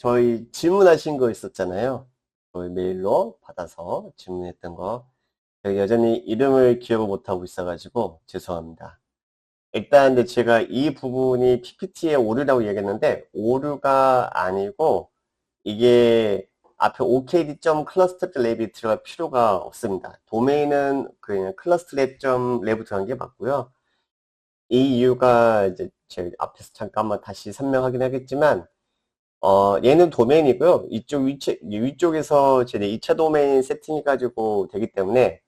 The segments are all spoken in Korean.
저희 질문하신 거 있었잖아요. 저희 메일로 받아서 질문했던 거. 여전히 이름을 기억을 못하고 있어가지고 죄송합니다. 일단 근데 제가 이 부분이 PPT의 오류라고 얘기했는데 오류가 아니고 이게 앞에 okd.clusterlab이 들어갈 필요가 없습니다. 도메인은 그냥 clusterlab.lab 들어간 게 맞고요. 이 이유가 이제 제가 앞에서 잠깐만 다시 설명하긴 하겠지만 어, 얘는 도메인이고요. 이쪽 위치, 위쪽에서 제 2차 도메인 세팅해 가지고 되기 때문에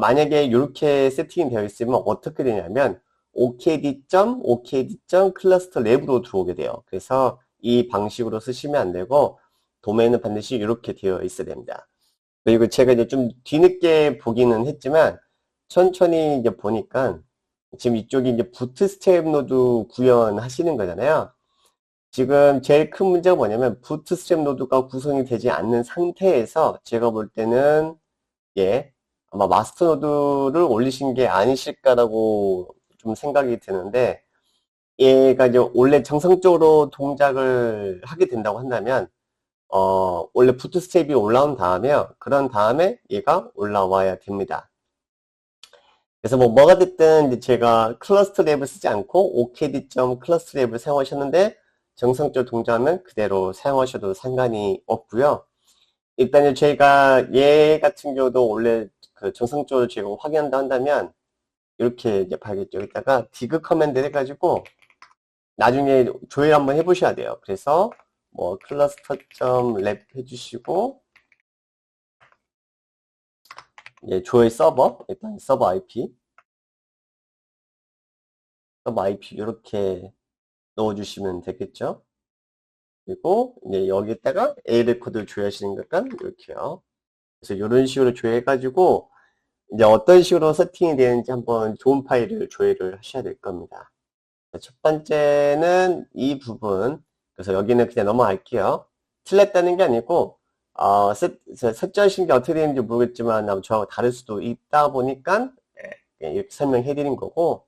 만약에 이렇게 세팅이 되어 있으면 어떻게 되냐면 okd.okd.clusterlab로 들어오게 돼요. 그래서 이 방식으로 쓰시면 안 되고 도메인은 반드시 이렇게 되어 있어야 됩니다. 그리고 제가 이제 좀 뒤늦게 보기는 했지만 천천히 이제 보니까 지금 이쪽이 이제 부트스트랩 노드 구현하시는 거잖아요. 지금 제일 큰 문제가 뭐냐면 부트스트랩 노드가 구성이 되지 않는 상태에서 제가 볼 때는 예 아마 마스터 노드를 올리신 게 아니실까라고 좀 생각이 드는데 얘가 이제 원래 정상적으로 동작을 하게 된다고 한다면 어 원래 부트스트랩이 올라온 다음에요 그런 다음에 얘가 올라와야 됩니다. 그래서 뭐 뭐가 됐든 제가 클러스터 랩을 쓰지 않고 okd.클러스터 랩을 사용하셨는데 정상적으로 동작하면 그대로 사용하셔도 상관이 없고요. 일단 저희가 얘 같은 경우도 원래 그 정상적으로 제가 확인한다 한다면 이렇게 이제 봐야겠죠. 여기다가 디그 커맨드 해가지고 나중에 조회 한번 해보셔야 돼요. 그래서 뭐 cluster.lab 해주시고 예, 조회 서버 일단 서버 IP 서버 IP 이렇게 넣어주시면 되겠죠. 그리고 이제 여기다가 A 레코드를 조회하시는 거니까 이렇게요. 그래서 이런 식으로 조회해가지고 이제 어떤 식으로 세팅이 되는지 한번 좋은 파일을 조회를 하셔야 될 겁니다. 첫 번째는 이 부분. 그래서 여기는 그냥 넘어갈게요. 틀렸다는 게 아니고 어, 설정하신 게 어떻게 되는지 모르겠지만 저하고 다를 수도 있다 보니까 예, 이렇게 설명해 드린 거고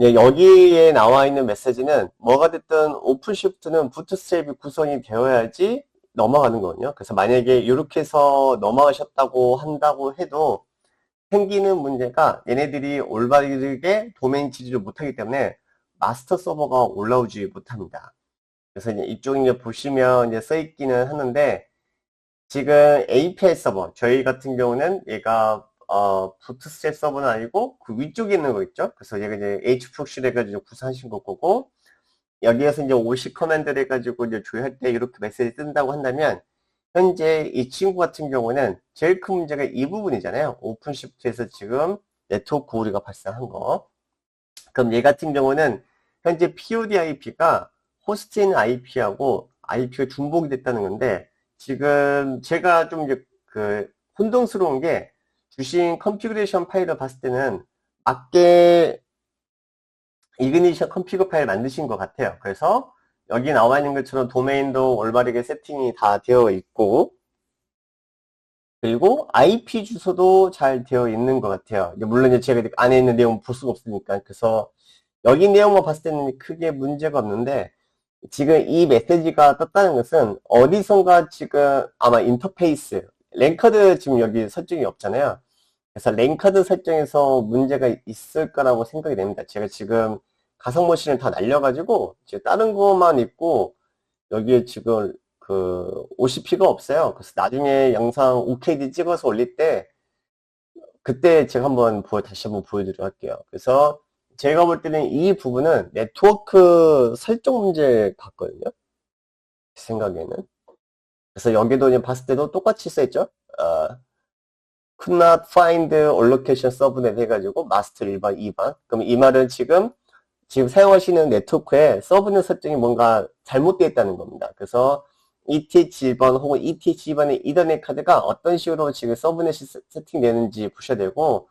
예, 여기에 나와 있는 메시지는 뭐가 됐든 오픈시프트는 부트스트랩이 구성이 되어야지 넘어가는 거거든요. 그래서 만약에 이렇게 해서 넘어가셨다고 한다고 해도 생기는 문제가 얘네들이 올바르게 도메인 지지를 못하기 때문에 마스터 서버가 올라오지 못합니다. 그래서 이제 이쪽 이제 보시면 이제 써 있기는 하는데 지금 API 서버 저희 같은 경우는 얘가 어, 부트스트랩 서버는 아니고 그 위쪽에 있는 거 있죠. 그래서 얘가 이제 hprox를 해가지고 구성하신 거고 여기에서 이제 50 커맨드를 해가지고 이제 조회할 때 이렇게 메시지 뜬다고 한다면 현재 이 친구 같은 경우는 제일 큰 문제가 이 부분이잖아요. 오픈시프트에서 지금 네트워크 오류가 발생한 거. 그럼 얘 같은 경우는 현재 POD IP가 호스트인 IP하고 IP가 중복이 됐다는 건데 지금 제가 좀 이제 그 혼동스러운 게 주신 컨피그레이션 파일을 봤을 때는 맞게 이그니션 컨피그 파일 만드신 것 같아요. 그래서 여기 나와 있는 것처럼 도메인도 올바르게 세팅이 다 되어 있고 그리고 IP 주소도 잘 되어 있는 것 같아요. 물론 제가 안에 있는 내용 볼 수가 없으니까 그래서 여기 내용만 봤을 때는 크게 문제가 없는데 지금 이 메시지가 떴다는 것은 어디선가 지금 아마 인터페이스 랭커드 지금 여기 설정이 없잖아요. 그래서 랭커드 설정에서 문제가 있을 거라고 생각이 됩니다. 제가 지금 가상 머신을 다 날려가지고 지금 다른 것만 있고 여기에 지금 그 OCP가 없어요. 그래서 나중에 영상 OKD 찍어서 올릴 때 그때 제가 한번 보여 다시 한번 보여드리도록 할게요. 그래서 제가 볼 때는 이 부분은 네트워크 설정 문제 같거든요. 제 생각에는. 그래서 여기도 봤을 때도 똑같이 써있죠. 어, could not find allocation subnet 해가지고 마스터 1번, 2번. 그럼 이 말은 지금 지금 사용하시는 네트워크에 서브넷 설정이 뭔가 잘못되어 있다는 겁니다. 그래서 ETH1번 혹은 ETH2번의 이더넷 카드가 어떤 식으로 지금 서브넷이 세팅되는지 보셔야 되고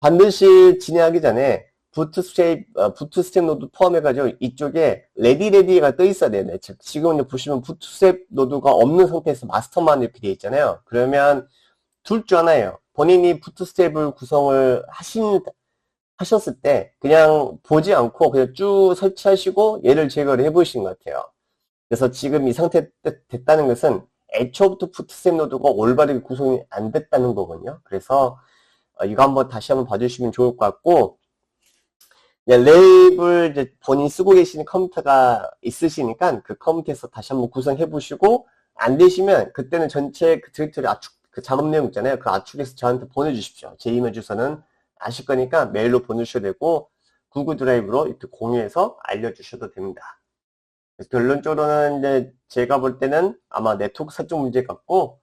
반드시 진행하기 전에 부트스트랩, 어, 부트스트랩 노드 포함해가지고 이쪽에 레디 레디가 떠 있어야 돼요. 네, 즉, 지금 보시면 부트스트랩 노드가 없는 상태에서 마스터만 이렇게 되어 있잖아요. 그러면 둘 중 하나예요. 본인이 부트스트랩을 구성을 하신, 하셨을 때 그냥 보지 않고 그냥 쭉 설치하시고 얘를 제거를 해보신 것 같아요. 그래서 지금 이 상태 됐- 됐다는 것은 애초부터 푸트스텝 노드가 올바르게 구성이 안 됐다는 거거든요. 그래서 어, 이거 한번 다시 한번 봐주시면 좋을 것 같고 이제 본인 쓰고 계시는 컴퓨터가 있으시니까 그 컴퓨터에서 다시 한번 구성해 보시고 안 되시면 그때는 전체 그 디렉터리 압축 그 작업 내용 있잖아요. 그 압축해서 저한테 보내주십시오. 제 이메일 주소는 아실 거니까 메일로 보내주셔도 되고 구글 드라이브로 이렇게 공유해서 알려주셔도 됩니다. 결론적으로는 이제 제가 볼 때는 아마 네트워크 설정 문제 같고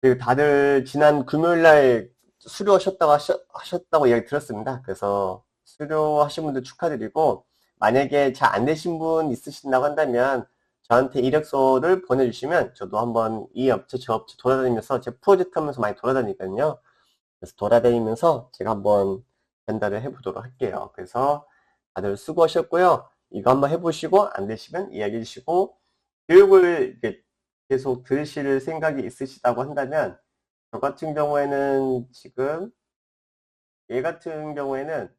그리고 다들 지난 금요일 날 수료하셨다고 하셨, 하셨다고 이야기 들었습니다. 그래서 수료하신 분들 축하드리고 만약에 잘 안 되신 분 있으신다고 한다면 저한테 이력서를 보내주시면 저도 한번 이 업체 저 업체 돌아다니면서 제 프로젝트 하면서 많이 돌아다니거든요. 그래서 돌아다니면서 제가 한번 전달을 해보도록 할게요. 그래서 다들 수고하셨고요. 이거 한번 해보시고 안 되시면 이야기해 주시고 교육을 계속 들으실 생각이 있으시다고 한다면 저 같은 경우에는 지금 얘 같은 경우에는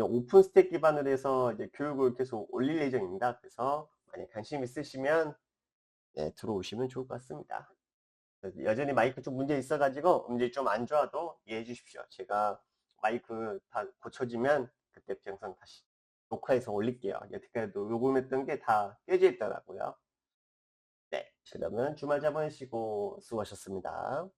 오픈 스택 기반으로 해서 이제 교육을 계속 올릴 예정입니다. 그래서 만약 관심 있으시면 네, 들어오시면 좋을 것 같습니다. 여전히 마이크 좀 문제 있어가지고 음질이 좀 안 좋아도 이해해 주십시오. 제가 마이크 다 고쳐지면 그때 영상 다시 녹화해서 올릴게요. 여태까지도 녹음했던 게 다 깨져 있더라고요. 네, 그러면 주말 잘 보내시고 수고하셨습니다.